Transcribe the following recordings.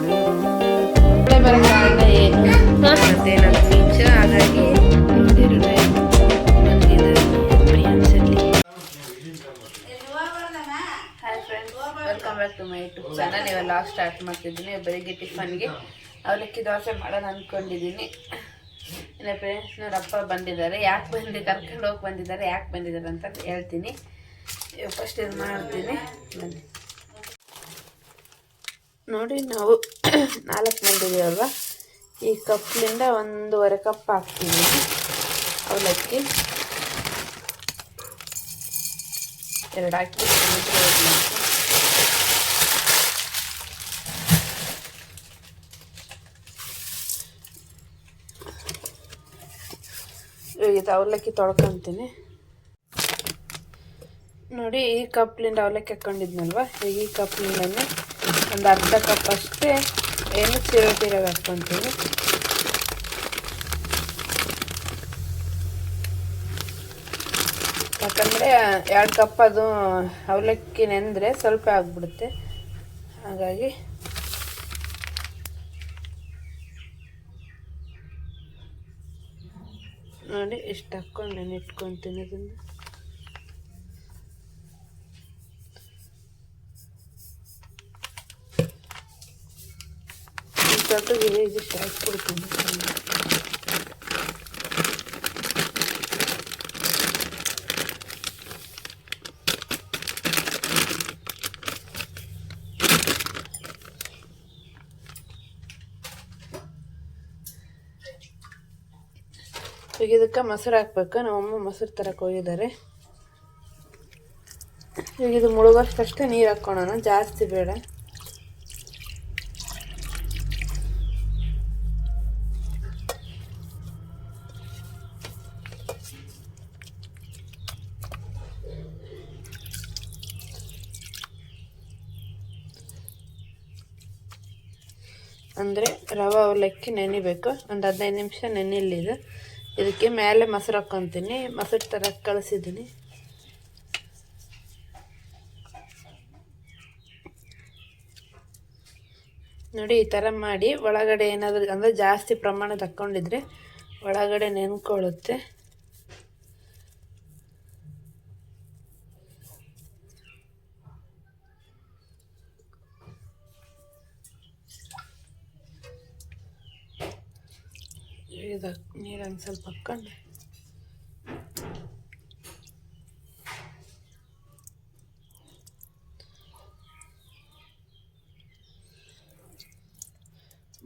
ಮಳೆ ಬರೋ ಕಾರಣ ಏನು ಮತ್ತೆ ನಮ್ಮ ಬೀಚ್ ಹಾಗಾಗಿ ಬಂದಿದ್ದಾರೆ ಅನ್ಸಲ್ಲಿ hi friends welcome to my YouTube channel ಇವಾಗ ಲಾಗ್ ಸ್ಟಾರ್ಟ್ ಮಾಡ್ತಿದ್ದೀನಿ. ಬೆಳಿಗ್ಗೆ ಟಿಫನ್ಗೆ ಅವಲಕ್ಕಿ ದೋಸೆ ಮಾಡೋಣ ಅಂದ್ಕೊಂಡಿದ್ದೀನಿ ಇನ್ನು ಫ್ರೆಂಡ್ಸ್ನವ್ರ ಅಪ್ಪ ಬಂದಿದ್ದಾರೆ. ಯಾಕೆ ಬಂದು, ಕರ್ಕೊಂಡು ಹೋಗಿ ಬಂದಿದ್ದಾರೆ, ಯಾಕೆ ಬಂದಿದ್ದಾರೆ ಅಂತ ಹೇಳ್ತೀನಿ. ಫಸ್ಟ್ ಇದು ಮಾಡ್ತೀನಿ? ಬನ್ನಿ. ನೋಡಿ ನಾವು ನಾಲ್ಕು ಮಂದಿ ಇದೀವಲ್ವ ಈ ಕಪ್ಲಿಂದ ಒಂದೂವರೆ ಕಪ್ ಹಾಕ್ತೀನಿ. ಅವಲಕ್ಕಿ. ಎರಡು ಹಾಕಿ ಸಮುದ್ರ ಹೋಗ್ಲಿ ಅಂತ. ಇವಾಗ ಇದು ಅವಲಕ್ಕಿ ತೊಳ್ಕೊತೀನಿ. ನೋಡಿ, ಈ ಕಪ್ಲಿಂದ ಅವಲಕ್ಕಿ ಹಾಕೊಂಡಿದ್ನಲ್ವ? ಈಗ ಈ ಕಪ್ಲಿಂದನೇ ಒಂದು ಅರ್ಧ ಕಪ್ ಅಷ್ಟೇ ಏನು ಚಿರೋಟಿರಾಗ ಹಾಕ್ಕೊತೀನಿ ಯಾಕಂದರೆ, ಎರಡು ಕಪ್ ಅದು ಅವಲಕ್ಕಿ ನೆಂದರೆ ಸ್ವಲ್ಪ ಆಗ್ಬಿಡುತ್ತೆ. ಹಾಗಾಗಿ ನೋಡಿ ಇಷ್ಟು ಹಾಕ್ಕೊಂಡು ನಾನು ಇಟ್ಕೊತೀನಿ ಅದನ್ನು ಸ್ವಲ್ಪ ಇದಿಷ್ಟು ಹಾಕ್ಬಿಡ್ತೀನಿ ಈಗ ಇದಕ್ಕೆ ಮೊಸರು ಹಾಕ್ಬೇಕು. ನಮ್ಮಮ್ಮ ಮೊಸರು ತರಕ್ಕೆ ಹೋಗಿದ್ದಾರೆ. ಈಗ ಇದು ಮುಳುಗೋಷ್ಟಷ್ಟೇ ನೀರು ಹಾಕ್ಕೊಳೋಣ. ಜಾಸ್ತಿ ಬೇಡ. ಅಂದರೆ ರವೆ ಅವಲಕ್ಕಿ ನೆನಿಬೇಕು. ಒಂದು ಹದಿನೈದು ನಿಮಿಷ ನೆನಿಲ್ಲಿದು ಇದಕ್ಕೆ ಮೇಲೆ ಮೊಸರು ಹಾಕ್ಕೊತೀನಿ ಮೊಸರು ಥರ ಕಳಿಸಿದ್ದೀನಿ. ನೋಡಿ, ಈ ಥರ ಮಾಡಿ ಒಳಗಡೆ ಏನಾದರೂ ಅಂದರೆ ಜಾಸ್ತಿ ಪ್ರಮಾಣ ಹಾಕ್ಕೊಂಡಿದ್ರೆ ಒಳಗಡೆ ನೆನ್ಕೊಳ್ಳುತ್ತೆ ಇದು ಹಂಗೆ ಸ್ವಲ್ಪ ಹಾಕ್ಕೊಂಡೆ.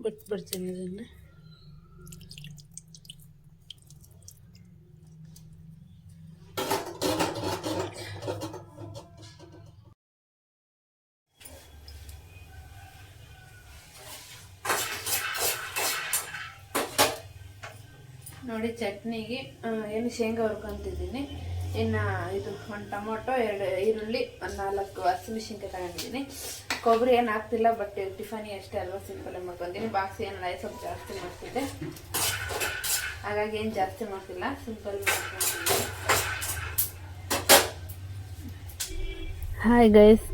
ಬಿಟ್ಬಿಡ್ತೀನಿ ಇದನ್ನು. ಚಟ್ನಿಗೆ ಏನು ಶೇಂಗಾ ಹುರ್ಕೊತಿದ್ದೀನಿ. ಇನ್ನು ಇದು ಒಂದು ಟೊಮೊಟೊ, ಎರಡು ಈರುಳ್ಳಿ, ಒಂದು ನಾಲ್ಕು ಹಸಿಮೆಣ್ಸಿನ್ಕಾಯಿ ತಗೊಂಡಿದ್ದೀನಿ. ಕೊಬ್ಬರಿ ಏನು ಹಾಕ್ತಿಲ್ಲ ಬಟ್ ಟಿಫನಿ ಅಷ್ಟೇ ಅಲ್ವಾ ಸಿಂಪಲ್ ಮಾಡ್ಕೊತೀನಿ. ಬಾಕ್ಸಿ ಏನು ರೈಸ್ ಸ್ವಲ್ಪ ಜಾಸ್ತಿ ಮಾಡ್ತಿದ್ದೆ. ಹಾಗಾಗಿ ಏನು ಜಾಸ್ತಿ ಮಾಡ್ತಿಲ್ಲ, ಸಿಂಪಲ್ ಹಾಯ್ ಗೈಸ್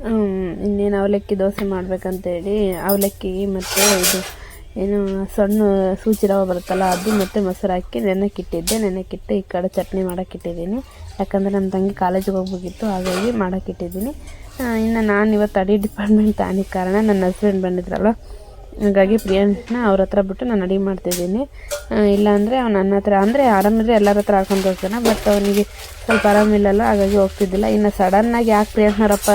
ಇನ್ನೇನು ಅವಲಕ್ಕಿ ದೋಸೆ ಮಾಡ್ಬೇಕಂತೇಳಿ, ಅವಲಕ್ಕಿ ಮತ್ತು ಇದು ಏನು ಸಣ್ಣ ಸೂಚಿ ರವೆ ಬರುತ್ತಲ್ಲ ಅದು ಮತ್ತು ಮೊಸರು ಹಾಕಿ ನೆನೆಕ್ಕಿಟ್ಟಿದ್ದೆ ನೆನೆಕ್ಕಿಟ್ಟು ಈ ಕಡೆ ಚಟ್ನಿ ಮಾಡೋಕ್ಕಿಟ್ಟಿದ್ದೀನಿ ಯಾಕಂದರೆ ನಮ್ಮ ತಂಗಿ ಕಾಲೇಜಿಗೆ ಹೋಗ್ಬೇಕಿತ್ತು, ಹಾಗಾಗಿ ಮಾಡೋಕ್ಕಿಟ್ಟಿದ್ದೀನಿ ಇನ್ನು ನಾನು ಇವತ್ತು ಅಡಿ ಡಿಪಾರ್ಟ್ಮೆಂಟ್ ತಾನಿಗೆ ಕಾರಣ ನನ್ನ ಹಸ್ಬೆಂಡ್ ಬಂದಿದ್ರಲ್ಲ ಹಾಗಾಗಿ ಪ್ರಿಯಾಂಶನ ಅವ್ರ ಹತ್ರ ಬಿಟ್ಟು ನಾನು ಅಡುಗೆ ಮಾಡ್ತಿದ್ದೀನಿ ಇಲ್ಲಾಂದರೆ ಅವ್ನು ನನ್ನ ಹತ್ರ, ಅಂದರೆ ಆರಾಮಿದ್ರೆ ಎಲ್ಲರ ಹತ್ರ ಹಾಕೊಂಡು ಹೋಗ್ತಾನೆ ಬಟ್ ಅವನಿಗೆ ಸ್ವಲ್ಪ ಆರಾಮಿಲ್ಲಲ್ಲ ಹಾಗಾಗಿ ಹೋಗ್ತಿದ್ದಿಲ್ಲ. ಇನ್ನು ಸಡನ್ನಾಗಿ ಯಾಕೆ ಪ್ರಿಯಾಂಶನವರಪ್ಪ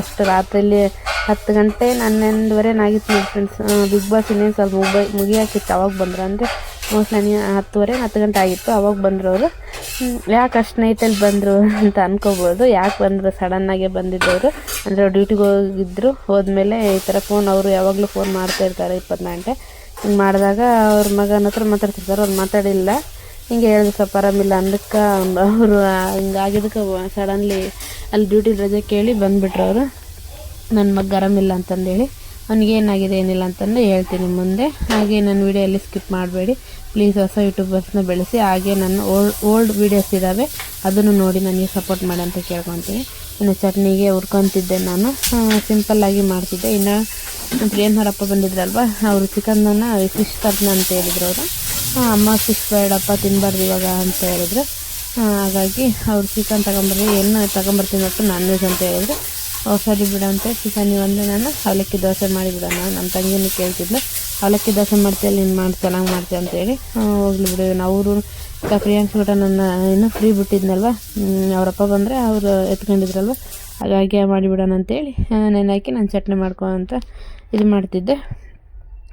ಅಷ್ಟು ರಾತ್ರಿಲಿ ಹತ್ತು ಗಂಟೆ ಹನ್ನೊಂದುವರೆ ನಾಗಿತ್ತು ನೋಡಿ ಫ್ರೆಂಡ್ಸ್ ಬಿಗ್ ಬಾಸ್ ಇನ್ನೇನು ಸ್ವಲ್ಪ ಮುಗಿ ಮುಗಿಯಾಕಿತ್ತು, ಅವಾಗ ಬಂದರು. ಅಂದರೆ ಮೋಸ್ಟ್ಲಿ ಹತ್ತುವರೆ ಹತ್ತು ಗಂಟೆ ಆಗಿತ್ತು, ಅವಾಗ ಬಂದರು ಅವರು. ಯಾಕೆ ಅಷ್ಟು ನೈಟಲ್ಲಿ ಬಂದರು ಅಂತ ಅನ್ಕೋಬೋದು. ಯಾಕೆ ಬಂದರು? ಸಡನ್ನಾಗೆ ಬಂದಿದ್ದವರು. ಅಂದರೆ ಡ್ಯೂಟಿಗೆ ಹೋಗಿದ್ರು. ಹೋದ್ಮೇಲೆ ಈ ಥರ ಫೋನ್ ಅವರು ಯಾವಾಗಲೂ ಫೋನ್ ಮಾಡ್ತಾ ಇರ್ತಾರೆ ಇಪ್ಪತ್ನಾಲ್ಕು ಗಂಟೆ. ಹಿಂಗೆ ಮಾಡಿದಾಗ ಅವ್ರ ಮಗನ ಹತ್ರ ಮಾತಾಡ್ತಿರ್ತಾರೆ. ಅವ್ರು ಮಾತಾಡಿಲ್ಲ. ಹಿಂಗೆ ಹೇಳಿದ್ರು, ಸ್ವಲ್ಪ ಆರಾಮಿಲ್ಲ. ಅಂದಕ್ಕೆ ಅವರು ಹಿಂಗಾಗಿದ್ದಕ್ಕೆ ಸಡನ್ಲಿ ಅಲ್ಲಿ ಡ್ಯೂಟಿ ರಜೆ ಕೇಳಿ ಬಂದುಬಿಟ್ರು ಅವರು. ನನ್ನ ಮಗ ಆರಾಮಿಲ್ಲ ಅಂತಂದೇಳಿ. ಅವ್ನಿಗೆ ಏನಾಗಿದೆ, ಏನಿಲ್ಲ ಅಂತಂದು ಹೇಳ್ತೀನಿ ಮುಂದೆ. ಹಾಗೆ ನನ್ನ ವಿಡಿಯೋ ಎಲ್ಲಿ ಸ್ಕಿಪ್ ಮಾಡಬೇಡಿ. ಪ್ಲೀಸ್ ಹೊಸ ಯೂಟ್ಯೂಬರ್ಸ್ನ ಬೆಳೆಸಿ. ಹಾಗೆ ನನ್ನ ಓಲ್ಡ್ ಓಲ್ಡ್ ವೀಡಿಯೋಸ್ ಇದ್ದಾವೆ, ಅದನ್ನು ನೋಡಿ ನನಗೆ ಸಪೋರ್ಟ್ ಮಾಡಿ ಅಂತ ಕೇಳ್ಕೊತೀನಿ. ಇನ್ನು ಚಟ್ನಿಗೆ ಹುರ್ಕೊತಿದ್ದೆ ನಾನು. ಸಿಂಪಲ್ಲಾಗಿ ಮಾಡ್ತಿದ್ದೆ. ಇನ್ನು ಪ್ರಿಯಮ್ಮರಪ್ಪ ಬಂದಿದ್ರಲ್ವ, ಅವರು ಚಿಕನ್ನ ಫಿಶ್ ತರ್ನ ಅಂತ ಹೇಳಿದ್ರು ಅವರು. ಅಮ್ಮ ಫಿಶ್ ಬೇಡಪ್ಪ ತಿನ್ನಬಾರ್ದು ಇವಾಗ ಅಂತ ಹೇಳಿದ್ರು. ಹಾಗಾಗಿ ಅವ್ರು ಚಿಕನ್ ತಗೊಂಬರ್ರಿ ಏನು ತಗೊಂಬರ್ತೀನಿ ಅಂತ ನಾನ್ ವೆಜ್ ಅಂತ ಹೇಳಿದ್ರು. ಸರಿ ಬಿಡಂತೆ ಚಿಕನ್ ಒಂದು ನಾನು ಅವಲಕ್ಕಿ ದೋಸೆ ಮಾಡಿ ಬಿಡೋಣ. ನಮ್ಮ ತಂಗಿನ ಕೇಳ್ತಿದ್ಲು, ಅವಲಕ್ಕಿ ದೋಸೆ ಮಾಡ್ತೀಯಲ್ಲ ನೀನು ಮಾಡಿ, ಚೆನ್ನಾಗಿ ಮಾಡ್ತೀಯ ಅಂತೇಳಿ ಹೋಗ್ಲಿ ಬಿಡು. ಅವರು ಪ್ರಿಯಾಂಕ್ ಕೂಡ ನನ್ನ ಇನ್ನೂ ಫ್ರೀ ಬಿಟ್ಟಿದ್ನಲ್ವ? ಅವರಪ್ಪ ಬಂದರೆ ಅವರು ಎತ್ಕೊಂಡಿದ್ರಲ್ವ? ಹಾಗಾಗಿ ಮಾಡಿಬಿಡೋಣ ಅಂತೇಳಿ ನೆನೆ ಹಾಕಿ ನಾನು ಚಟ್ನಿ ಮಾಡ್ಕೊ ಅಂತ ಇದು ಮಾಡ್ತಿದ್ದೆ.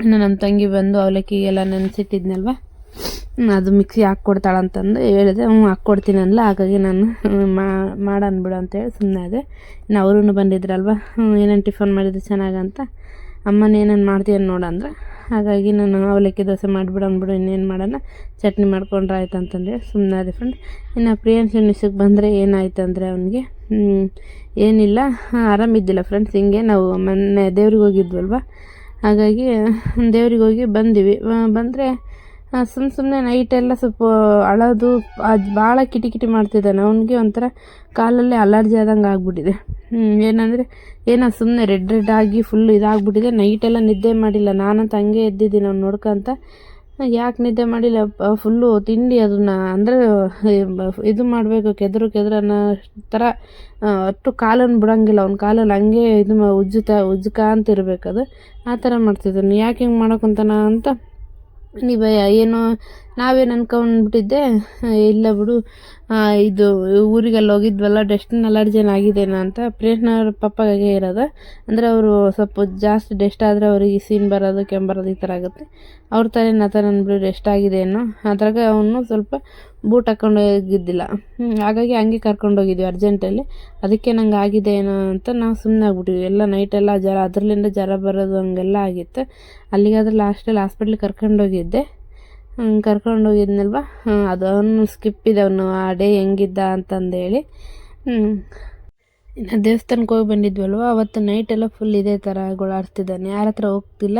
ಇನ್ನು ನಮ್ಮ ತಂಗಿ ಬಂದು ಅವಲಕ್ಕಿಗೆಲ್ಲ ನೆನೆಸಿಟ್ಟಿದ್ನಲ್ವ? ಅದು ಮಿಕ್ಸಿ ಹಾಕ್ಕೊಡ್ತಾಳಂತಂದು ಹೇಳಿದೆ. ಹ್ಞೂ ಹಾಕ್ಕೊಡ್ತೀನಿ ಅನ್ಲ ಹಾಗಾಗಿ ನಾನು ಮಾಡೋಣ ಬಿಡು ಅಂತೇಳಿ ಸುಮ್ಮನೆ ಅದೇ ಇನ್ನು ಅವರೂ ಬಂದಿದ್ರಲ್ವ? ಏನೇನು ಟಿಫನ್ ಮಾಡಿದ್ರು ಚೆನ್ನಾಗಂತ ಅಮ್ಮನ ಏನೇನು ಮಾಡ್ತೀಯ ನೋಡಂದ್ರೆ ಹಾಗಾಗಿ ನಾನು ಅವಲಕ್ಕಿ ದೋಸೆ ಮಾಡಿಬಿಡೋಣ ಬಿಡು ಇನ್ನೇನು ಮಾಡೋಣ? ಚಟ್ನಿ ಮಾಡ್ಕೊಂಡ್ರೆ ಆಯ್ತು ಅಂತಂದೇಳಿ ಸುಮ್ಮನೆ ಅದೇ ಫ್ರೆಂಡ್ ಇನ್ನು ಪ್ರಿಯನ್ ನಿಶಕ್ಕೆ ಬಂದರೆ ಏನಾಯ್ತು ಅಂದರೆ ಅವನಿಗೆ ಏನಿಲ್ಲ ಆರಾಮಿದ್ದಿಲ್ಲ ಫ್ರೆಂಡ್ಸ್ ಹಿಂಗೆ ನಾವು ಮೊನ್ನೆ ದೇವ್ರಿಗೆ ಹೋಗಿದ್ವಲ್ವ? ಹಾಗಾಗಿ ದೇವ್ರಿಗೆ ಹೋಗಿ ಬಂದಿವಿ. ಬಂದರೆ ಸುಮ್ಮ ಸುಮ್ಮನೆ ನೈಟೆಲ್ಲ ಸ್ವಲ್ಪ ಅಳೋದು, ಅದು ಭಾಳ ಕಿಟಿ ಕಿಟಿ ಮಾಡ್ತಿದ್ದಾನೆ. ಅವನಿಗೆ ಒಂಥರ ಕಾಲಲ್ಲಿ ಅಲರ್ಜಿ ಆದಂಗೆ ಆಗ್ಬಿಟ್ಟಿದೆ. ಏನಂದರೆ, ಏನೋ ಸುಮ್ಮನೆ ರೆಡ್ ರೆಡ್ ಆಗಿ ಫುಲ್ ಇದಾಗ್ಬಿಟ್ಟಿದೆ. ನೈಟೆಲ್ಲ ನಿದ್ದೆ ಮಾಡಿಲ್ಲ. ನಾನಂತ ಹಂಗೆ ಎದ್ದಿದ್ದೀನಿ ಅವ್ನು ನೋಡ್ಕೊಂತ ಯಾಕೆ ನಿದ್ದೆ ಮಾಡಿಲ್ಲ? ಫುಲ್ಲು ತಿಂಡಿ ಅದನ್ನು, ಅಂದರೆ ಇದು ಮಾಡಬೇಕು, ಕೆದರು ಕೆದರು ಅನ್ನೋ ಥರ ಅಷ್ಟು ಕಾಲನ್ನು ಬಿಡೋಂಗಿಲ್ಲ. ಅವ್ನ ಕಾಲಲ್ಲಿ ಹಂಗೆ ಇದು ಉಜ್ಜುತ್ತಾ ಉಜ್ಕ ಅಂತ ಇರಬೇಕು ಅದು. ಆ ಥರ ಮಾಡ್ತಿದ್ದಾನೆ. ಯಾಕೆ ಹಿಂಗೆ ಮಾಡೋಕ್ಕಂತಾನ ಅಂತ ನೀವು ಏನು ನಾವೇನು ಅನ್ಕೊಂಡ್ಬಿಟ್ಟಿದ್ದೆ ಆ, ಇಲ್ಲ ಬಿಡು. ಆ, ಇದು ಊರಿಗೆಲ್ಲ ಹೋಗಿದ್ವಲ್ಲ ಡಸ್ಟಿನ್ ಅಲರ್ಜಿನ್ ಆಗಿದೇನೋ ಅಂತ ಪ್ರೇಮ್ನವ್ರ ಪಪ್ಪಗೆ ಇರೋದು. ಅಂದರೆ ಅವರು ಸ್ವಲ್ಪ ಜಾಸ್ತಿ ಡಸ್ಟ್ ಆದರೆ ಅವರಿಗೆ ಸೀನ್ ಬರೋದು ಕೆಂಬರೋದು ಬರೋದು ಈ ಥರ ಆಗುತ್ತೆ. ಅವ್ರ ತಲೆ ನತ ಅಂದ್ಬಿಟ್ಟು ಡೆಸ್ಟ್ ಆಗಿದೆಯೇನೋ ಅದ್ರಾಗ ಅವನು ಸ್ವಲ್ಪ ಬೂಟ್ ಹಾಕ್ಕೊಂಡು ಹೋಗಿದ್ದಿಲ್ಲ. ಹಾಗಾಗಿ ಹಂಗೆ ಕರ್ಕೊಂಡು ಹೋಗಿದ್ವಿ ಅರ್ಜೆಂಟಲ್ಲಿ ಅದಕ್ಕೆ ನಂಗೆ ಆಗಿದೆ ಏನೋ ಅಂತ ನಾವು ಸುಮ್ಮನೆ ಆಗ್ಬಿಟ್ಟಿದ್ವಿ. ಎಲ್ಲ ನೈಟೆಲ್ಲ ಜ್ವರ ಅದರಲ್ಲಿಂದ ಜ್ವರ ಬರೋದು ಹಂಗೆಲ್ಲ ಆಗಿತ್ತು. ಅಲ್ಲಿಗಾದ್ರೆ ಲಾಸ್ಟಲ್ಲಿ ಹಾಸ್ಪಿಟ್ಲಿಗೆ ಕರ್ಕೊಂಡೋಗಿದ್ದೆ ಕರ್ಕೊಂಡು ಹೋಗಿದ್ನಲ್ವ ಅದು ಅವನು ಸ್ಕಿಪ್ ಇದ್ದವನು ಆ ಡೇ ಹೆಂಗಿದ್ದ ಅಂತಂದೇಳಿ. ಇನ್ನು ದೇವಸ್ಥಾನಕ್ಕೆ ಹೋಗಿ ಬಂದಿದ್ವಲ್ವ? ಅವತ್ತು ನೈಟ್ ಎಲ್ಲ ಫುಲ್ ಇದೇ ಥರ ಗೋಳಾಡ್ತಿದ್ದಾನೆ ಯಾರ ಹತ್ರ ಹೋಗ್ತಿಲ್ಲ.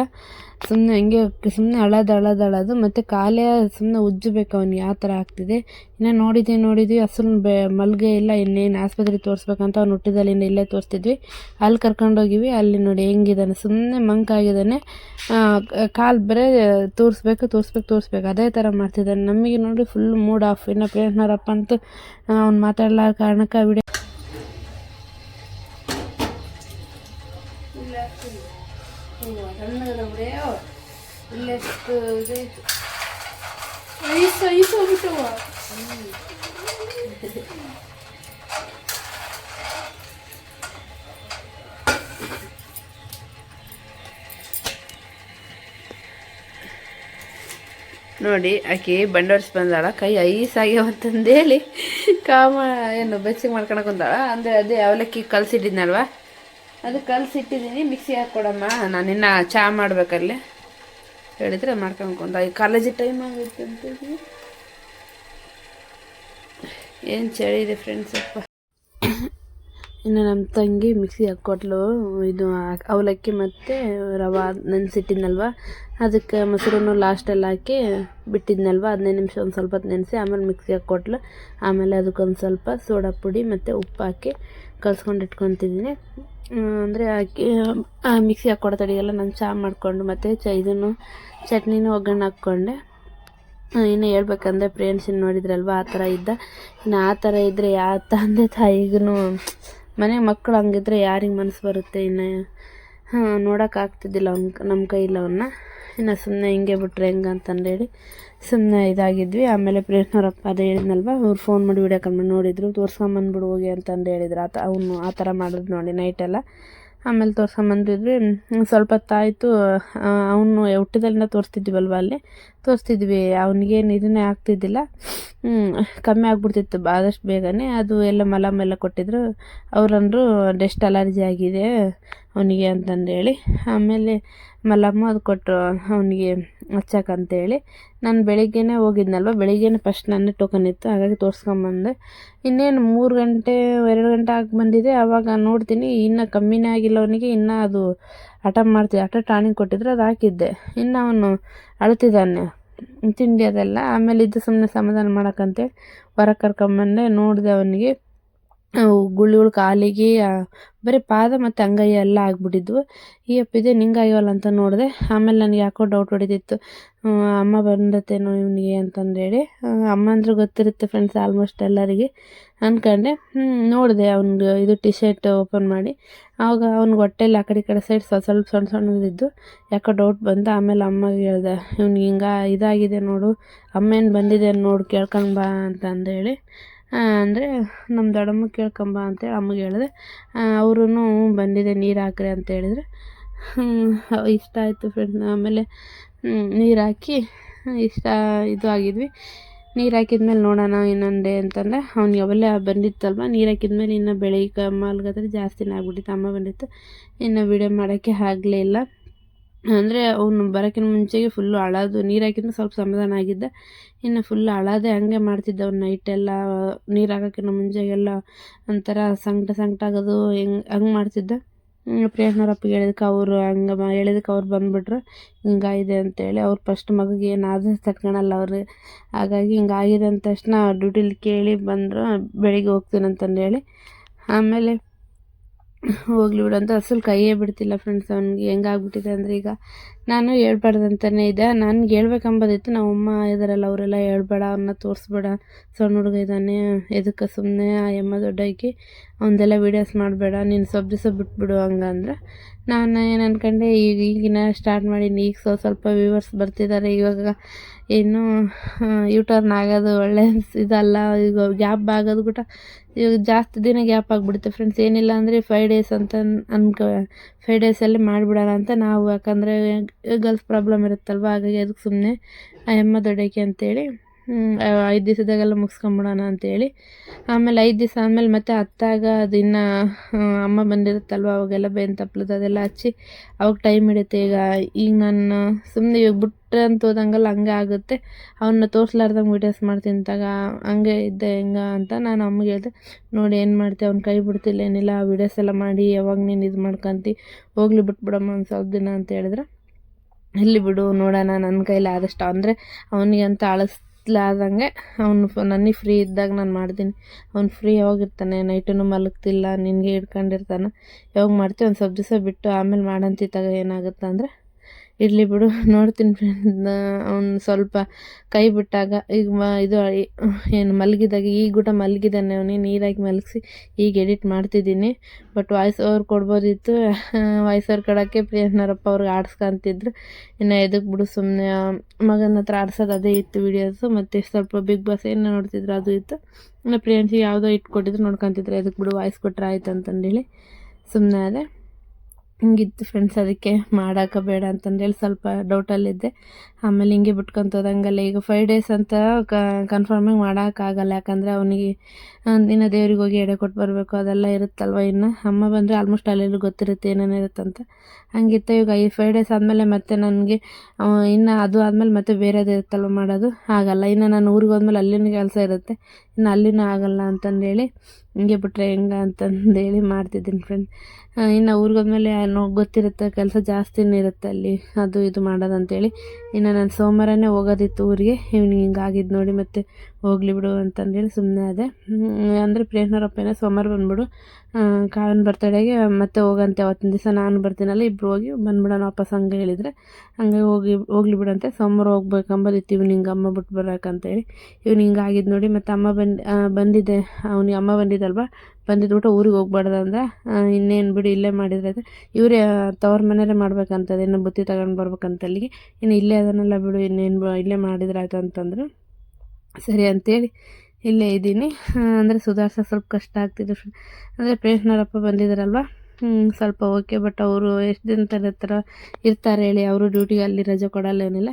ಸುಮ್ಮನೆ ಹಂಗೆ ಸುಮ್ಮನೆ ಅಳೋದು ಅಳೋದು ಅಳೋದು ಮತ್ತು ಕಾಲೇ ಸುಮ್ಮನೆ ಉಜ್ಜಬೇಕು ಅವ್ನಿಗೆ ಯಾವ ಥರ ಆಗ್ತಿದೆ. ಇನ್ನು ನೋಡಿದ್ವಿ ನೋಡಿದ್ವಿ. ಅಸಲು ಬೆ ಮಲ್ಗೆ ಇಲ್ಲ, ಇನ್ನೇನು ಆಸ್ಪತ್ರೆಗೆ ತೋರಿಸ್ಬೇಕಂತ ಅವ್ನು ಹುಟ್ಟಿದಲ್ಲಿಂದ ಇಲ್ಲೇ ತೋರಿಸ್ತಿದ್ವಿ. ಅಲ್ಲಿ ಕರ್ಕೊಂಡೋಗಿವಿ ಅಲ್ಲಿ ನೋಡಿ ಹೆಂಗಿದ್ದಾನೆ ಸುಮ್ಮನೆ ಮಂಕಾಗಿದ್ದಾನೆ ಕಾಲು ಬರೇ ತೋರಿಸ್ಬೇಕು ತೋರಿಸ್ಬೇಕು ತೋರಿಸ್ಬೇಕು. ಅದೇ ಥರ ಮಾಡ್ತಿದ್ದಾನೆ ನಮಗೆ ನೋಡಿ ಫುಲ್ ಮೂಡ್ ಆಫ್ ಇನ್ನು ಪ್ರೇಮ್ನವರಪ್ಪ ಅಂತೂ ಅವ್ನು ಮಾತಾಡಲಾರ ಕಾರಣಕ್ಕೆ ವಿಡಿಯೋ ಇಲ್ಲೆಷ್ಟು ಇದೆ ಐಸ್ ಐಸ್ ಹೋಗ್ಬಿಟ್ಟವ ನೋಡಿ, ಆಕೆ ಬಂಡೋರ್ಸ್ ಬಂದಾಳ, ಕೈ ಐಸ್ ಆಗ್ಯಾವಂತಂದೇಳಿ ಕಾಮ ಏನು ಬೆಚ್ಚಿಗೆ ಮಾಡ್ಕೊಳಕ್ ಬಂದಾಳ. ಅಂದರೆ ಅದೇ ಅವಲಕ್ಕಿ ಕಲಸಿಟ್ಟಿದ್ನಲ್ವ? ಅದು ಕಲಸಿಟ್ಟಿದ್ದೀನಿ ಮಿಕ್ಸಿ ಹಾಕ್ಕೊಡಮ್ಮ, ನಾನು ಇನ್ನು ಚಹಾ ಮಾಡ್ಬೇಕಲ್ಲಿ. ಹೇಳಿದ್ರೆ ಮಾಡ್ಕೊಂಡ್ಕೊಂಡ ಈ ಕಾಲೇಜಿ ಟೈಮ್ ಆಗುತ್ತೆ ಅಂತ ಏನು ಚಳಿ ಇದೆ ಫ್ರೆಂಡ್ಸ್ ಅಪ್ಪ? ಇನ್ನು ನಮ್ಮ ತಂಗಿ ಮಿಕ್ಸಿ ಹಾಕ್ಕೊಟ್ಲು. ಇದು ಅವಲಕ್ಕಿ ಮತ್ತು ರವೆ ನೆನೆಸಿಟ್ಟಿದ್ನಲ್ವ? ಅದಕ್ಕೆ ಮೊಸರನ್ನು ಲಾಸ್ಟಲ್ಲಿ ಹಾಕಿ ಬಿಟ್ಟಿದ್ನಲ್ವ? ಹದಿನೈದು ನಿಮಿಷ ಒಂದು ಸ್ವಲ್ಪ ನೆನೆಸಿ ಆಮೇಲೆ ಮಿಕ್ಸಿ ಹಾಕ್ಕೊಟ್ಲು. ಆಮೇಲೆ ಅದಕ್ಕೊಂದು ಸ್ವಲ್ಪ ಸೋಡಾ ಪುಡಿ ಮತ್ತು ಉಪ್ಪು ಹಾಕಿ ಕಲ್ಸ್ಕೊಂಡು ಇಟ್ಕೊತಿದ್ದೀನಿ. ಅಂದರೆ ಆ, ಮಿಕ್ಸಿ ಹಾಕ್ಕೊಡ್ತಡಿಗೆಲ್ಲ ನಾನು ಚಹಾ ಮಾಡಿಕೊಂಡು ಮತ್ತು ಚ, ಇದನ್ನು, ಚಟ್ನಿನೂ ಒಗ್ಗರಣೆ ಹಾಕ್ಕೊಂಡೆ. ಇನ್ನು ಹೇಳ್ಬೇಕಂದ್ರೆ ಫ್ರೆಂಡ್ಸಿನ ನೋಡಿದ್ರಲ್ವ, ಆ ಥರ ಇದ್ದ. ಇನ್ನು ಆ ಥರ ಇದ್ದರೆ ಯಾವ ತಂದೆ ತಾಯಿಗೂ ಮನೆ ಮಕ್ಕಳು ಹಂಗಿದ್ರೆ ಯಾರಿಗೆ ಮನಸ್ಸು ಬರುತ್ತೆ ಇನ್ನು? ಹಾಂ ನೋಡೋಕ್ಕಾಗ್ತಿದ್ದಿಲ್ಲ ಅವ್ನ ನಮ್ಮ ಕೈಲಿ ಅವನ್ನ ಇನ್ನು ಸುಮ್ಮನೆ ಹಿಂಗೆ ಬಿಟ್ರೆ ಹೆಂಗೆ ಅಂತಂದೇಳಿ ಸುಮ್ಮನೆ ಇದಾಗಿದ್ವಿ. ಆಮೇಲೆ ಪ್ರೇಮ್ನವ್ರಪ್ಪ ಅದೇ ಹೇಳಿದ್ನಲ್ವ, ಅವ್ರು ಫೋನ್ ಮಾಡಿ ವಿಡಿಯೋ ಕಾಲ್ ಮಾಡಿ ನೋಡಿದ್ರು. ತೋರ್ಸ್ಕೊಂಬಂದ್ಬಿಡು ಹೋಗಿ ಅಂತಂದು ಹೇಳಿದ್ರು. ಆತ ಅವನು ಆ ಥರ ಮಾಡಿದ್ರು ನೋಡಿ ನೈಟೆಲ್ಲ ಆಮೇಲೆ ತೋರ್ಸ್ಕೊಂಬಂದಿದ್ವಿ. ಸ್ವಲ್ಪ ಹೊತ್ತಾಯಿತು. ಅವನು ಹುಟ್ಟಿದಲ್ಲಿಂದ ತೋರಿಸ್ತಿದ್ವಲ್ವ ಅಲ್ಲಿ. ತೋರಿಸ್ತಿದ್ವಿ. ಅವನಿಗೇನು ಇದನ್ನೇ ಆಗ್ತಿದ್ದಿಲ್ಲ. ಕಮ್ಮಿ ಆಗ್ಬಿಡ್ತಿತ್ತು ಆದಷ್ಟು ಬೇಗನೆ. ಅದು ಎಲ್ಲ ಮಲಮ್ ಎಲ್ಲ ಕೊಟ್ಟಿದ್ರು. ಅವರಂದ್ರು ಡೆಸ್ಟ್ ಅಲರ್ಜಿ ಆಗಿದೆ ಅವನಿಗೆ ಅಂತಂದೇಳಿ. ಆಮೇಲೆ ಮಲಮ್ಮ ಅದು ಕೊಟ್ಟರು ಅವನಿಗೆ ಹಚ್ಚಕ್ಕಂತೇಳಿ ನಾನು ಬೆಳಿಗ್ಗೆನೇ ಹೋಗಿದ್ನಲ್ವ? ಬೆಳಿಗ್ಗೆನೇ ಫಸ್ಟ್ ನನ್ನ ಟೋಕನ್ ಇತ್ತು. ಹಾಗಾಗಿ ತೋರಿಸ್ಕೊಂಬಂದೆ. ಇನ್ನೇನು ಮೂರು ಗಂಟೆ, ಎರಡು ಗಂಟೆ ಆಗಿ ಬಂದಿದೆ. ಆವಾಗ ನೋಡ್ತೀನಿ, ಇನ್ನೂ ಕಮ್ಮಿನೇ ಆಗಿಲ್ಲ ಅವನಿಗೆ. ಇನ್ನೂ ಅದು ಹಠ ಮಾಡ್ತೀವಿ ಹಠ ಟಾನಿಕ್ ಕೊಟ್ಟಿದ್ರು, ಅದು ಹಾಕಿದ್ದೆ. ಇನ್ನು ಅವನು ಅಳ್ತಿದ್ದಾನೆ ತಿಂಡಿ ಅದೆಲ್ಲ. ಆಮೇಲೆ ಇದು ಸುಮ್ಮನೆ ಸಮಾಧಾನ ಮಾಡೋಕ್ಕಂತೇಳಿ ಹೊರಗೆ ಕರ್ಕೊಂಬಂದೆ ನೋಡಿದೆ ಅವನಿಗೆ. ಅವು ಗುಳಿಗಳು ಕಾಲಿಗೆ ಬರೀ ಪಾದ ಮತ್ತು ಅಂಗೈ ಎಲ್ಲ ಆಗ್ಬಿಟ್ಟಿದ್ವು. ಈ ಅಪ್ಪಿದೆ ನಿಂಗಾಗ್ಯವಲ್ಲ ಅಂತ ನೋಡಿದೆ, ಆಮೇಲೆ ನನಗೆ ಯಾಕೋ ಡೌಟ್ ಹೊಡಿತಿತ್ತು. ಅಮ್ಮ ಬಂದತ್ತೇನೋ ಇವನಿಗೆ ಅಂತಂದೇಳಿ. ಅಮ್ಮ ಅಂದ್ರೆ ಗೊತ್ತಿರುತ್ತೆ ಫ್ರೆಂಡ್ಸ್ ಆಲ್ಮೋಸ್ಟ್ ಎಲ್ಲರಿಗೆ ಅಂದ್ಕೊಂಡೆ ನೋಡಿದೆ ಅವ್ನಿಗೆ ಇದು ಟಿ ಶರ್ಟ್ ಓಪನ್ ಮಾಡಿ. ಆವಾಗ ಅವ್ನಿಗೆ ಹೊಟ್ಟೆಲಿ ಆ ಕಡೆ ಕಡೆ ಸೈಡ್ ಸ್ವಲ್ಪ ಸ್ವಲ್ಪ ಸಣ್ಣ ಸಣ್ಣದಿದ್ದು. ಯಾಕೋ ಡೌಟ್ ಬಂದು ಆಮೇಲೆ ಅಮ್ಮಗೆ ಹೇಳ್ದೆ, ಇವ್ನಿಗೆ ಹಿಂಗೆ ಇದಾಗಿದೆ ನೋಡು. ಅಮ್ಮ ಏನು ಬಂದಿದೆ ನೋಡು, ಕೇಳ್ಕೊಂಡು ಬಾ ಅಂತ ಅಂದೇಳಿ ಅಂದರೆ ನಮ್ಮ ದೊಡ್ಡಮ್ಮ ಕೇಳ್ಕೊಂಬ ಅಂತೇಳಿ ಅಮ್ಮಗೆ ಹೇಳಿದೆ. ಅವರು ಬಂದಿದೆ, ನೀರು ಹಾಕ್ರಿ ಅಂತ ಹೇಳಿದ್ರೆ. ಇಷ್ಟ ಆಯಿತು ಫ್ರೆಂಡ್ ಆಮೇಲೆ ನೀರು ಹಾಕಿ, ಇಷ್ಟ ಇದು ಆಗಿದ್ವಿ. ನೀರು ಹಾಕಿದ್ಮೇಲೆ ನೋಡೋಣ ಇನ್ನೊಂದೇ ಅಂತಂದ್ರೆ ಅವ್ನಿಗೆ ಅವೆಲ್ಲ ಬಂದಿತ್ತಲ್ವ, ನೀರು ಹಾಕಿದ್ಮೇಲೆ ಇನ್ನು ಬೆಳಿಗ್ಗೆ ಮಲ್ಗೋದ್ರೆ ಜಾಸ್ತಿನೇ ಆಗ್ಬಿಟ್ಟಿತ್ತು. ಅಮ್ಮ ಬಂದಿತ್ತು, ಇನ್ನು ವಿಡಿಯೋ ಮಾಡೋಕ್ಕೆ ಆಗಲೇ ಇಲ್ಲ. ಅಂದರೆ ಅವನು ಬರೋಕ್ಕಿಂತ ಮುಂಚೆಗೆ ಫುಲ್ಲು ಅಳೋದು, ನೀರು ಹಾಕಿದ್ರೆ ಸ್ವಲ್ಪ ಸಮಾಧಾನ ಆಗಿದ್ದ. ಇನ್ನು ಫುಲ್ ಅಳೋದೇ ಹಂಗೆ ಮಾಡ್ತಿದ್ದ ಅವ್ನು ನೈಟೆಲ್ಲ ನೀರು ಹಾಕೋಕ್ಕಿಂತ ಮುಂಚೆಗೆಲ್ಲ ಒಂಥರ ಸಂಕಟ ಸಂಕಟ ಆಗೋದು ಹೆಂಗೆ, ಹಂಗೆ ಮಾಡ್ತಿದ್ದ. ಪ್ರಿಯಾಂಕನವ್ರ ಅಪ್ಪಗೆ ಹೇಳಿದಕ್ಕೆ ಅವರು ಹಂಗೆ ಹೇಳಿದಕ್ಕೆ ಅವ್ರು ಬಂದುಬಿಟ್ರು. ಹಿಂಗಾಗಿದೆ ಅಂತೇಳಿ ಅವ್ರು ಫಸ್ಟ್ ಮಗುಗೆ ಏನಾದರೂ ತಡ್ಕೊಳಲ್ಲ ಅವರು. ಹಾಗಾಗಿ ಹಿಂಗಾಗಿದೆ ಅಂದ ತಕ್ಷಣ ಡ್ಯೂಟಿಲಿ ಕೇಳಿ ಬಂದರು, ಬೆಳಿಗ್ಗೆ ಹೋಗ್ತೀನಿ ಅಂತಂದು ಹೇಳಿ. ಆಮೇಲೆ ಹೋಗ್ಲಿ ಬಿಡು ಅಂತ ಅಸಲು ಕೈಯೇ ಬಿಡ್ತಿಲ್ಲ ಫ್ರೆಂಡ್ಸ್ ಅವ್ನಿಗೆ. ಹೆಂಗಾಗ್ಬಿಟ್ಟಿದೆ ಅಂದರೆ ಈಗ ನಾನು ಹೇಳ್ಬಾರ್ದು ಅಂತಲೇ ಇದೆ. ನಾನು ಹೇಳ್ಬೇಕಂಬೋದಿತ್ತು. ನಮ್ಮ ಅಮ್ಮ ಇದ್ದಾರಲ್ಲ ಅವರೆಲ್ಲ ಹೇಳ್ಬೇಡ ಅವನ್ನ ತೋರಿಸ್ಬೇಡ. ಸಣ್ಣ ಹುಡುಗ ಇದ್ದಾನೆ ಎದಕ್ಕೆ ಸುಮ್ಮನೆ ಆ ಎಮ್ಮ ದೊಡ್ಡಾಕಿ ಅವನದೆಲ್ಲ ವೀಡಿಯೋಸ್ ಮಾಡಬೇಡ. ನೀನು ಸ್ವಲ್ಪ ದಿವಸ ಬಿಟ್ಬಿಡು ಹಂಗಂದ್ರೆ ನಾನು ಏನು ಅನ್ಕೊಂಡೆ, ಈಗ ಈಗಿನ ಸ್ಟಾರ್ಟ್ ಮಾಡೀನಿ ಈಗ ಸ್ವಲ್ಪ ಸ್ವಲ್ಪ ವ್ಯೂವರ್ಸ್ ಬರ್ತಿದ್ದಾರೆ ಇವಾಗ ಏನು ಯೂಟರ್ನ್ ಆಗೋದು, ಒಳ್ಳೆ ಇದಲ್ಲ, ಈಗ ಗ್ಯಾಪ್ ಆಗೋದು ಕೂಡ ಇವಾಗ ಜಾಸ್ತಿ ದಿನ ಗ್ಯಾಪ್ ಆಗಿಬಿಡುತ್ತೆ ಫ್ರೆಂಡ್ಸ್ ಏನಿಲ್ಲ ಅಂದರೆ ಫೈವ್ ಡೇಸ್ ಅಂತ ಅನ್ಕ ಫೈವ್ ಡೇಸಲ್ಲಿ ಮಾಡಿಬಿಡೋಣ ಅಂತ ನಾವು, ಯಾಕಂದರೆ ಗರ್ಲ್ಸ್ ಪ್ರಾಬ್ಲಮ್ ಇರುತ್ತಲ್ವ, ಹಾಗಾಗಿ ಅದಕ್ಕೆ ಸುಮ್ಮನೆ ಆ, ಎಮ್ಮ ದೊಡ್ಡಕ್ಕೆ ಅಂತೇಳಿ. ಐದು ದಿವಸದಾಗೆಲ್ಲ ಮುಗಿಸ್ಕೊಂಬಿಡೋಣ ಅಂತೇಳಿ. ಆಮೇಲೆ ಐದು ದಿವಸ ಆದಮೇಲೆ ಮತ್ತೆ ಹತ್ತಾಗ ಅದು ಇನ್ನು ಅಮ್ಮ ಬಂದಿರುತ್ತಲ್ವ, ಅವಾಗೆಲ್ಲ ಬೇನ್ ತಪ್ಪಲದ ಅದೆಲ್ಲ ಹಚ್ಚಿ ಅವಾಗ ಟೈಮ್ ಹಿಡಿಯುತ್ತೆ ಈಗ ಈಗ ನಾನು ಸುಮ್ಮನೆ ಇವಾಗ ಬಿಟ್ಟರೆ ಅಂತ ಹೋದಂಗೆಲ್ಲ ಹಂಗೆ ಆಗುತ್ತೆ. ಅವನ್ನ ತೋರಿಸ್ಲಾರ್ದಂಗೆ ವೀಡಿಯೋಸ್ ಮಾಡ್ತೀನಿ ಹಂಗೆ ಇದ್ದೆ, ಹೆಂಗ ಅಂತ ನಾನು ಅಮ್ಮಗೆ ಹೇಳಿದೆ, ನೋಡಿ ಏನು ಮಾಡ್ತೆ, ಅವ್ನ ಕೈ ಬಿಡ್ತಿಲ್ಲ ಏನಿಲ್ಲ ವೀಡಿಯೋಸ್ ಎಲ್ಲ ಮಾಡಿ, ಯಾವಾಗ ನೀನು ಇದು ಮಾಡ್ಕೊಂತಿ, ಹೋಗ್ಲಿ ಬಿಟ್ಬಿಡಮ್ಮ ಒಂದು ಸ್ವಲ್ಪ ದಿನ ಅಂತ ಹೇಳಿದ್ರೆ. ಇಲ್ಲಿ ಬಿಡು, ನೋಡೋಣ ನನ್ನ ಕೈಲಿ ಆದಷ್ಟು. ಅಂದರೆ ಅವನಿಗೆ ಅಂತ ಅಳಿಸ್ಲಾರ್ದಂಗೆ ಅವನು ನನಗೆ ಫ್ರೀ ಇದ್ದಾಗ ನಾನು ಮಾಡ್ತೀನಿ. ಅವ್ನು ಫ್ರೀ ಯಾವಾಗಿರ್ತಾನೆ ನೈಟೂ ಮಲಗ್ತಿಲ್ಲ, ನಿನಗೆ ಹಿಡ್ಕೊಂಡಿರ್ತಾನೆ. ಯಾವಾಗ ಮಾಡ್ತೀವಿ ಒಂದು ಸ್ವಲ್ಪ ದಿವಸ ಬಿಟ್ಟು ಆಮೇಲೆ ಮಾಡಂತಿದ್ದಾಗ ಏನಾಗುತ್ತೆ ಅಂದರೆ? ಇರಲಿ ಬಿಡು, ನೋಡ್ತೀನಿ ಫ್ರೆಂಡ್ ಅವ್ನು ಸ್ವಲ್ಪ ಕೈ ಬಿಟ್ಟಾಗ ಈಗ ಮ, ಇದು ಏನು ಮಲಗಿದಾಗ ಈಗ ಕೂಡ ಮಲಗಿದ್ದಾನೆ ಅವನಿಗೆ, ನೀರಾಗಿ ಮಲಗಿಸಿ ಈಗ ಎಡಿಟ್ ಮಾಡ್ತಿದ್ದೀನಿ. ಬಟ್ ವಾಯ್ಸ್ ಓವರ್ ಕೊಡ್ಬೋದಿತ್ತು. ವಾಯ್ಸ್ ಓವರ್ ಕೊಡೋಕ್ಕೆ ಪ್ರಿಯನ್ನರಪ್ಪ ಅವ್ರಿಗೆ ಆಡಿಸ್ಕೊಂತಿದ್ರು ಇನ್ನು ಎದಕ್ಕೆ ಬಿಡು ಸುಮ್ಮನೆ ಮಗನ ಹತ್ರ ಆಡ್ಸೋದು ಅದೇ ಇತ್ತು ವೀಡಿಯೋಸು ಮತ್ತು ಸ್ವಲ್ಪ ಬಿಗ್ ಬಾಸ್ ಏನು ನೋಡ್ತಿದ್ರು ಅದು ಇತ್ತು. ಇನ್ನು ಪ್ರಿಯನ್ಸಿ ಯಾವುದೋ ಇಟ್ಕೊಟ್ಟಿದ್ರು ನೋಡ್ಕೊತಿದ್ರು ಎದಕ್ಕೆ ಬಿಡು ವಾಯ್ಸ್ ಕೊಟ್ಟರೆ ಆಯ್ತು ಅಂತಂದೇಳಿ ಸುಮ್ಮನೆ ಅದೇ ಹಿಂಗಿತ್ತು ಫ್ರೆಂಡ್ಸ್ ಅದಕ್ಕೆ ಮಾಡೋಕೆ ಬೇಡ ಅಂತಂದೇಳಿ ಸ್ವಲ್ಪ ಡೌಟಲ್ಲಿದ್ದೆ ಆಮೇಲೆ ಹಿಂಗೆ ಬಿಟ್ಕೊಂತ ಹೋದಂಗಲ್ಲ, ಈಗ ಫೈವ್ ಡೇಸ್ ಅಂತ ಕನ್ಫರ್ಮಾಗಿ ಮಾಡೋಕ್ಕಾಗಲ್ಲ ಯಾಕಂದರೆ ಅವನಿಗೆ ಇನ್ನು ದೇವ್ರಿಗೆ ಹೋಗಿ ಎಡೆ ಕೊಟ್ಟು ಬರಬೇಕು, ಅದೆಲ್ಲ ಇರುತ್ತಲ್ವ ಇನ್ನು. ಅಮ್ಮ ಬಂದರೆ ಆಲ್ಮೋಸ್ಟ್ ಅಲ್ಲೆಲ್ಲೂ ಗೊತ್ತಿರುತ್ತೆ ಏನೇನು ಇರುತ್ತಂತ. ಹಂಗಿತ್ತು ಈಗ ಈ ಫೈವ್ ಡೇಸ್ ಆದಮೇಲೆ ಮತ್ತೆ ನನಗೆ ಇನ್ನು ಅದು ಆದಮೇಲೆ ಮತ್ತೆ ಬೇರೆದು ಇರುತ್ತಲ್ವ ಮಾಡೋದು? ಆಗಲ್ಲ. ಇನ್ನು ನಾನು ಊರಿಗೆ ಹೋದ್ಮೇಲೆ ಅಲ್ಲಿನ ಕೆಲಸ ಇರುತ್ತೆ. ಅಲ್ಲಿನೂ ಆಗಲ್ಲ ಅಂತಂದೇಳಿ ಹಿಂಗೆ ಬಿಟ್ಟರೆ ಹೆಂಗೆ ಅಂತಂದೇಳಿ ಮಾಡ್ತಿದ್ದೀನಿ ಫ್ರೆಂಡ್ ಇನ್ನು ಊರಿಗೆ ಹೋದ್ಮೇಲೆ ನೋ ಗೊತ್ತಿರುತ್ತೆ, ಕೆಲಸ ಜಾಸ್ತಿನೇ ಇರುತ್ತೆ ಅಲ್ಲಿ, ಅದು ಇದು ಮಾಡೋದಂತೇಳಿ. ಇನ್ನು ನಾನು ಸೋಮವಾರನೇ ಹೋಗೋದಿತ್ತು ಊರಿಗೆ ಇವ್ನಿಗೆ ಹಿಂಗಾಗಿದ್ದು ನೋಡಿ ಮತ್ತೆ ಹೋಗ್ಲಿ ಬಿಡು ಅಂತಂದೇಳಿ ಸುಮ್ಮನೆ ಅದೇ ಅಂದರೆ ಪ್ರೇರಣರಪ್ಪನ ಸೋಮವಾರ ಬಂದ್ಬಿಡು. ಕಾವನ್ ಬರ್ತಡೆಗೆ ಮತ್ತೆ ಹೋಗಂತೆ ಅವತ್ತಿನ ದಿವಸ. ನಾನು ಬರ್ತೀನಲ್ಲ ಇಬ್ಬರು ಹೋಗಿ ಬಂದ್ಬಿಡೋಣ ವಾಪಸ್ ಹಂಗೆ ಹೇಳಿದರೆ. ಹಂಗೆ ಹೋಗಿ, ಹೋಗ್ಲಿ ಬಿಡಂತೆ. ಸೋಮವಾರ ಹೋಗ್ಬೇಕಂಬೋದಿತ್ತು ಇವ್ನಿಂಗೆ ಅಮ್ಮ ಬಿಟ್ಟು ಬರೋಕಂತೇಳಿ. ಇವ್ನು ಹಿಂಗೆ ಆಗಿದ್ದು ನೋಡಿ ಮತ್ತು ಅಮ್ಮ ಬಂದು ಬಂದಿದ್ದೆ ಅವ್ನಿಗೆ ಅಮ್ಮ ಬಂದಿದ್ದಲ್ವ ಬಂದಿದ್ಬಿಟ್ಟು ಊರಿಗೆ ಹೋಗ್ಬಾರ್ದು ಅಂದ್ರೆ ಇನ್ನೇನು ಬಿಡಿ, ಇಲ್ಲೇ ಮಾಡಿದ್ರೆ ಇವರೇ ತವ್ರ ಮನೇಲೇ ಮಾಡ್ಬೇಕಂತದೆ. ಇನ್ನು ಬುತ್ತಿ ತಗೊಂಡು ಬರ್ಬೇಕಂತ ಅಲ್ಲಿಗೆ. ಇನ್ನು ಇಲ್ಲೇ ಅದನ್ನೆಲ್ಲ ಬಿಡು, ಇನ್ನೇನು ಇಲ್ಲೇ ಮಾಡಿದ್ರೆ ಆಯ್ತು ಅಂತಂದ್ರು. ಸರಿ ಅಂತೇಳಿ ಇಲ್ಲೇ ಇದ್ದೀನಿ. ಅಂದರೆ ಸುಧಾರ್ಸೋಕೆ ಸ್ವಲ್ಪ ಕಷ್ಟ ಆಗ್ತಿದೆ ಅಂದರೆ ಪ್ರೇಷ್ಣರಪ್ಪ ಬಂದಿದ್ದಾರಲ್ವ ಸ್ವಲ್ಪ ಓಕೆ ಬಟ್ ಅವರು ಎಷ್ಟು ದಿನ ತರ ಹತ್ರ ಇರ್ತಾರೆ ಹೇಳಿ, ಅವರು ಡ್ಯೂಟಿಗೆ ಅಲ್ಲಿ ರಜೆ ಕೊಡಲ್ಲ ಏನಿಲ್ಲ.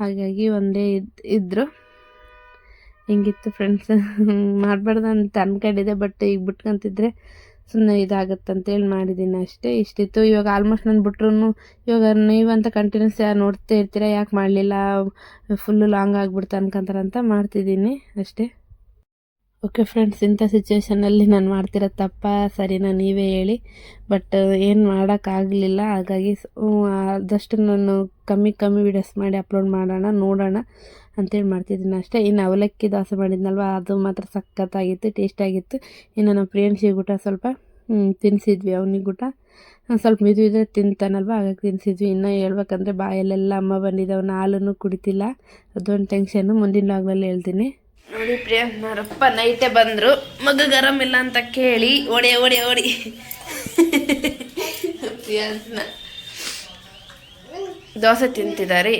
ಹಾಗಾಗಿ ಒಂದೇ ಇದ್ ಇದ್ದರು ಹಿಂಗಿತ್ತು ಫ್ರೆಂಡ್ಸ್ ಮಾಡಬಾರ್ದು ಅಂತ ಅನ್ಕೊಂಡಿದ್ದೆ ಬಟ್ ಈಗ ಬಿಟ್ಕೊಂತಿದ್ರೆ ಸುಮ್ಮನೆ ಇದಾಗುತ್ತೆ ಅಂತೇಳಿ ಮಾಡಿದ್ದೀನಿ ಅಷ್ಟೇ. ಇಷ್ಟಿತ್ತು. ಇವಾಗ ಆಲ್ಮೋಸ್ಟ್ ನಾನು ಬಿಟ್ರು ಇವಾಗ ನೀವಂತ ಕಂಟಿನ್ಯೂಸ್ ನೋಡ್ತಾ ಇರ್ತೀರಾ? ಯಾಕೆ ಮಾಡಲಿಲ್ಲ? ಫುಲ್ಲು ಲಾಂಗ್ ಆಗಿಬಿಡ್ತು ಅನ್ಕೊಂತಾರಂತ ಮಾಡ್ತಿದ್ದೀನಿ ಅಷ್ಟೇ. ಓಕೆ ಫ್ರೆಂಡ್ಸ್, ಇಂಥ ಸಿಚುವೇಶನಲ್ಲಿ ನಾನು ಮಾಡ್ತಿರೋ ತಪ್ಪ ಸರಿನಾ ನೀವೇ ಹೇಳಿ. ಬಟ್ ಏನು ಮಾಡೋಕ್ಕಾಗಲಿಲ್ಲ. ಹಾಗಾಗಿ ಆದಷ್ಟು ನಾನು ಕಮ್ಮಿ ಕಮ್ಮಿ ವೀಡಿಯೋಸ್ ಮಾಡಿ ಅಪ್ಲೋಡ್ ಮಾಡೋಣ, ನೋಡೋಣ ಅಂತೇಳಿ ಮಾಡ್ತಿದ್ದೀನಿ ಅಷ್ಟೇ. ಇನ್ನು ಅವಲಕ್ಕಿ ದೋಸೆ ಮಾಡಿದ್ನಲ್ವ, ಅದು ಮಾತ್ರ ಸಖತ್ತಾಗಿತ್ತು, ಟೇಸ್ಟಾಗಿತ್ತು. ಇನ್ನು ನಮ್ಮ ಫ್ರೆಂಡ್ಸಿಗೆ ಊಟ ಸ್ವಲ್ಪ ತಿನ್ನಿಸಿದ್ವಿ ಅವನಿಗೆ ಊಟ ಸ್ವಲ್ಪ ಮಿದು ಇದ್ರೆ ತಿಂತಾನಲ್ವ, ಹಾಗಾಗಿ ತಿನ್ನಿಸಿದ್ವಿ ಇನ್ನೂ ಹೇಳ್ಬೇಕಂದ್ರೆ ಬಾಯಲ್ಲೆಲ್ಲ ಅಮ್ಮ ಬಂದಿದ್ದೆ ಅವನ ಹಾಲನ್ನು ಕುಡಿತಿಲ್ಲ. ಅದೊಂದು ಟೆನ್ಷನ್ನು ಮುಂದಿನ ಲಾಗ್ನಲ್ಲಿ ಹೇಳ್ತೀನಿ. ನೋಡಿ ಪ್ರಿಯಾಂಕನವರಪ್ಪ ನೈಟೇ ಬಂದರು. ಮಗ ಗರಂ ಇಲ್ಲ ಅಂತ ಕೇಳಿ ಓಡಿ ಓಡಿ ಓಡಿ. ದೋಸೆ ತಿಂತಿದ್ದಾರೆ.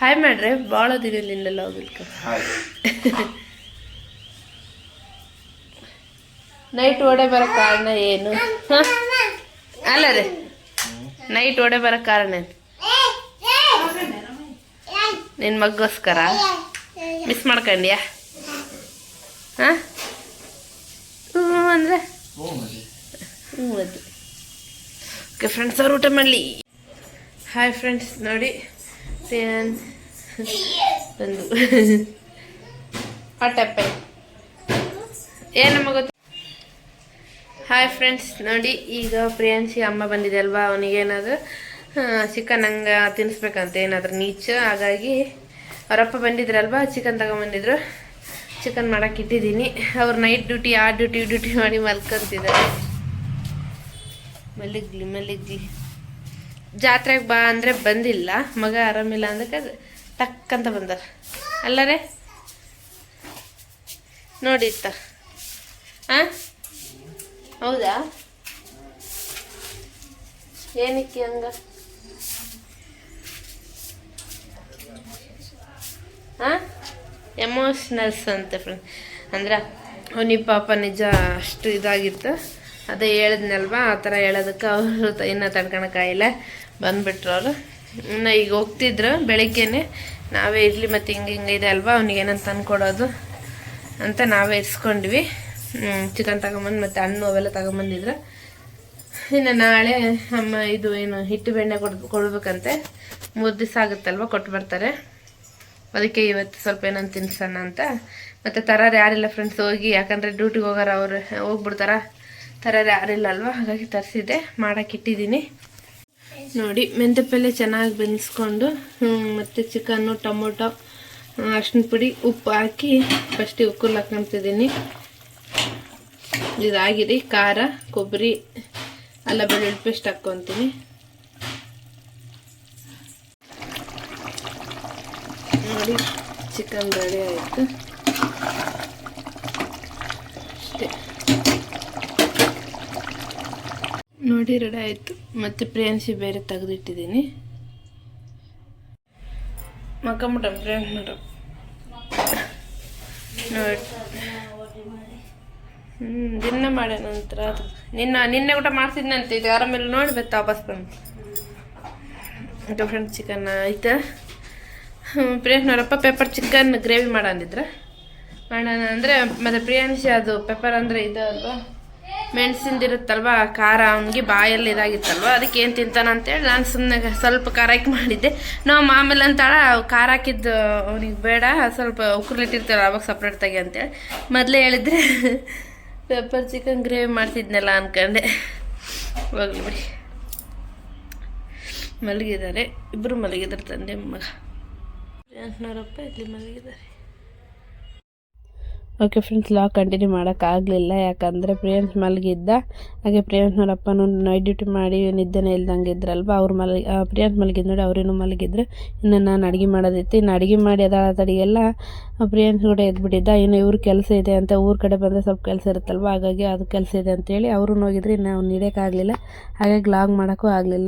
ಹಾಯ್ ಮಾಡ್ರೆ ಭಾಳ ದಿನದಿಂದೆಲ್ಲ ಹೋಗಿಲ್ಕ ನೈಟ್ ಓಡೆ ಬರೋ ಕಾರಣ ಏನು? ಅಲ್ಲ ರೀ. ನೈಟ್ ಓಡೆ ಬರೋ ಕಾರಣ ಏನು? ನಿನ್ನ ಮಗ್ಗೋಸ್ಕರ? ಮಿಸ್ ಮಾಡ್ಕೊಂಡ್ಯಾ? ಹಾಂ? ಹ್ಞೂ ಅಂದರೆ? ಹ್ಞೂ ಓಕೆ ಫ್ರೆಂಡ್ಸ್ ಅವ್ರು ಊಟ ಮಾಡಲಿ. ಹಾಯ್ ಫ್ರೆಂಡ್ಸ್ ನೋಡಿ. ಬಂದು. ಹೊಟ್ಟೆಪ್ಪೆ ಏನಮ್ಮ ಗೊತ್ತು? ಹಾಯ್ ಫ್ರೆಂಡ್ಸ್ ನೋಡಿ, ಈಗ ಪ್ರಿಯಾಂಶಿ ಅಮ್ಮ ಬಂದಿದೆ ಅಲ್ವಾ? ಅವನಿಗೇನಾದ್ರು ಚಿಕನ್ ಹಂಗೆ ತಿನ್ನಿಸ್ಬೇಕಂತ ಏನಾದರೂ ನೀಚ, ಹಾಗಾಗಿ ಅವರಪ್ಪ ಬಂದಿದ್ರಲ್ವಾ? ಚಿಕನ್ ತಗೊಂಬಂದಿದ್ರು ಚಿಕನ್ ಮಾಡೋಕೆ ಇಟ್ಟಿದ್ದೀನಿ. ಅವ್ರು ನೈಟ್ ಡ್ಯೂಟಿ ಆ ಡ್ಯೂಟಿ ಡ್ಯೂಟಿ ಮಾಡಿ ಮಲ್ಕೊಂತಿದ್ದಾರೆ. ಮಲಗ್ಲಿ ಮಲಗ್ಲಿ. ಜಾತ್ರೆಗೆ ಬಾ ಅಂದರೆ ಬಂದಿಲ್ಲ. ಮಗ ಆರಾಮಿಲ್ಲ ಅಂದಕ್ಕೆ ತಕ್ಕಂತ ಬಂದರು. ಅಲ್ಲರೇ? ನೋಡಿ ಇತ್ತ. ಹಾಂ ಹೌದಾ? ಏನಕ್ಕೆ ಹಂಗ? ಎಮೋಷ್ನಲ್ಸ್ ಅಂತ ಫ್ರೆಂಡ್ ಅಂದ್ರೆ ಅವನಿ ಪಾಪ ನಿಜ ಅಷ್ಟು ಇದಾಗಿತ್ತು. ಅದೇ ಹೇಳಿದ್ನಲ್ವಾ, ಆ ಥರ ಹೇಳೋದಕ್ಕೆ ಅವರು ಇನ್ನು ತಡ್ಕೊಳಕ್ಕಾಗಿಲ್ಲ ಬಂದುಬಿಟ್ರು ಅವರು. ಇನ್ನು ಈಗ ಹೋಗ್ತಿದ್ರು ಬೆಳಿಗ್ಗೆನೆ. ನಾವೇ ಇರಲಿ ಮತ್ತು ಹಿಂಗೆ ಹಿಂಗೆ ಇದೆ ಅಲ್ವಾ, ಅವ್ನಿಗೆ ಏನಂತ ತಂದ್ಕೊಡೋದು ಅಂತ ನಾವೇ ಇರಿಸ್ಕೊಂಡ್ವಿ. ಚಿಕನ್ ತಗೊಂಬಂದು ಮತ್ತು ಹಣ್ಣು ಅವೆಲ್ಲ ತಗೊಂಬಂದಿದ್ರು. ಇನ್ನು ನಾಳೆ ಅಮ್ಮ ಇದು ಏನು ಹಿಟ್ಟು ಬೆಣ್ಣೆ ಕೊಡ್ ಕೊಡ್ಬೇಕಂತೆ. ಮೂರು ದಿವಸ ಆಗುತ್ತಲ್ವ, ಕೊಟ್ಟು ಬರ್ತಾರೆ. ಅದಕ್ಕೆ ಇವತ್ತು ಸ್ವಲ್ಪ ಏನಂತ ತಿನ್ಸೋಣ ಅಂತ. ಮತ್ತು ತರಾರು ಯಾರಿಲ್ಲ ಫ್ರೆಂಡ್ಸ್ ಹೋಗಿ, ಯಾಕಂದರೆ ಡ್ಯೂಟಿಗೆ ಹೋಗಾರ ಅವರು, ಹೋಗ್ಬಿಡ್ತಾರ. ತರಾರು ಯಾರಿಲ್ಲ ಅಲ್ವಾ? ಹಾಗಾಗಿ ತರಿಸಿದ್ದೆ ಮಾಡಕ್ಕೆ ಇಟ್ಟಿದ್ದೀನಿ. ನೋಡಿ ಮೆಂತೆ ಪಲ್ಯ ಚೆನ್ನಾಗಿ ಬೆನ್ಸ್ಕೊಂಡು ಮತ್ತು ಚಿಕನ್ನು, ಟೊಮೊಟೊ ಅರ್ಶಿನ ಪುಡಿ, ಉಪ್ಪು ಹಾಕಿ ಫಸ್ಟಿಗೆ ಉಕ್ಕುಲ್ ಹಾಕೊಂತಿದ್ದೀನಿ ಇದಾಗಿದೆ, ಖಾರ, ಕೊಬ್ಬರಿ, ಅಲ್ಲ ಬೆಳ್ಳುಳ್ಳಿ ಪೇಸ್ಟ್ ಹಾಕ್ಕೊತೀನಿ. ಚಿಕನ್ ರೆಡಿ ಆಯಿತು. ಅಷ್ಟೇ. ನೋಡಿ, ರೆಡಿ ಆಯಿತು. ಮತ್ತು ಪ್ರಿಯಾನ್ಸಿ ಬೇರೆ ತೆಗೆದಿಟ್ಟಿದ್ದೀನಿ. ಮಕ್ಕಂಬಿಟ್ಟ ಪ್ರೇಮ್ ಮಾಡ. ನೋಡಿ. ಹ್ಞೂ ದಿನ ಮಾಡ್ಯ ನಂತರ ಅದು. ನಿನ್ನ, ನಿನ್ನೆ ಊಟ ಮಾಡ್ತಿದ್ನಂತೆ ಇದು. ಆರಾಮೇಲೆ ನೋಡಿ ಮತ್ತೆ ವಾಪಸ್ ಬಂದು ಫ್ರೆಂಡ್ ಫ್ರೆಂಡ್ಸ್ ಚಿಕನ್ ಆಯ್ತು? ಪ್ರಿಯಾಂಕ್ನವರಪ್ಪ ಪೆಪ್ಪರ್ ಚಿಕನ್ ಗ್ರೇವಿ ಮಾಡ ಮಾಡೋಣ ಅಂದರೆ, ಮತ್ತು ಪ್ರಿಯಾಂಶಿ ಅದು ಪೆಪ್ಪರ್ ಅಂದರೆ ಇದು ಅಲ್ವಾ? ಮೆಣಸಿಂದಿರುತ್ತಲ್ವ ಖಾರ, ಅವನಿಗೆ ಬಾಯಲ್ಲಿ ಇದಾಗಿತ್ತಲ್ವ? ಅದಕ್ಕೆ ಏನು ತಿಂತಾನ ಅಂತೇಳಿ ನಾನು ಸುಮ್ಮನೆ ಸ್ವಲ್ಪ ಖಾರ ಹಾಕಿ ಮಾಡಿದ್ದೆ. ನಾವು ಮಾಮೇಲೆ ಅಂತಾಳ ಖಾರ ಹಾಕಿದ್ದು ಅವನಿಗೆ ಬೇಡ, ಸ್ವಲ್ಪ ಉಕ್ರಲಿಟ್ಟಿರ್ತಾಳೆ ಅವಾಗ ಸಪ್ರೇಟ್ ತೆಗಿ ಅಂತೇಳಿ. ಮೊದಲೇ ಹೇಳಿದ್ರೆ ಪೆಪ್ಪರ್ ಚಿಕನ್ ಗ್ರೇವಿ ಮಾಡ್ತಿದ್ನಲ್ಲ ಅಂದ್ಕೊಂಡೆ ಹೋಗ್ಲಿ ಬಿಡಿ. ಮಲಗಿದ್ದಾರೆ. ಇಬ್ಬರು ಮಲಗಿದ್ದಾರೆ ತಂದೆ, ಮಗ. ಓಕೆ ಫ್ರೆಂಡ್ಸ್ ಲಾಗ್ ಕಂಟಿನ್ಯೂ ಮಾಡೋಕ್ಕಾಗಲಿಲ್ಲ ಯಾಕಂದರೆ ಪ್ರಿಯಾಂಶ್ ಮಲಗಿದ್ದ. ಹಾಗೆ ಪ್ರಿಯನ್ಸ್ನವರಪ್ಪನೂ ನೈಟ್ ಡ್ಯೂಟಿ ಮಾಡಿ ನಿದ್ದೆನೇ ಇಲ್ದಂಗೆ ಇದ್ರಲ್ವ? ಅವ್ರು ಮಲಗಿ ಪ್ರಿಯಾಂಶ್ ಮಲಗಿದ್ ನೋಡಿ ಅವ್ರೇನು ಮಲಗಿದ್ರು. ಇನ್ನು ನಾನು ಅಡುಗೆ ಮಾಡೋದಿತ್ತು. ಇನ್ನು ಅಡುಗೆ ಮಾಡಿ ಅದಾದ ತಡಿಗೆಲ್ಲ ಪ್ರಿಯನ್ಸ್ ಕೂಡ ಎದ್ಬಿಟ್ಟಿದ್ದ. ಇನ್ನು ಇವ್ರ ಕೆಲಸ ಇದೆ ಅಂತ ಊರ ಕಡೆ ಬಂದರೆ ಸ್ವಲ್ಪ ಕೆಲಸ ಇರುತ್ತಲ್ವ? ಹಾಗಾಗಿ ಅದು ಕೆಲಸ ಇದೆ ಅಂತೇಳಿ ಅವ್ರು ಹೋಗಿದ್ರು. ಇನ್ನು ಅವ್ನು ಹಿಡಿಯೋಕ್ಕಾಗಲಿಲ್ಲ ಹಾಗಾಗಿ ಲಾಗ್ ಮಾಡೋಕ್ಕೂ ಆಗಲಿಲ್ಲ.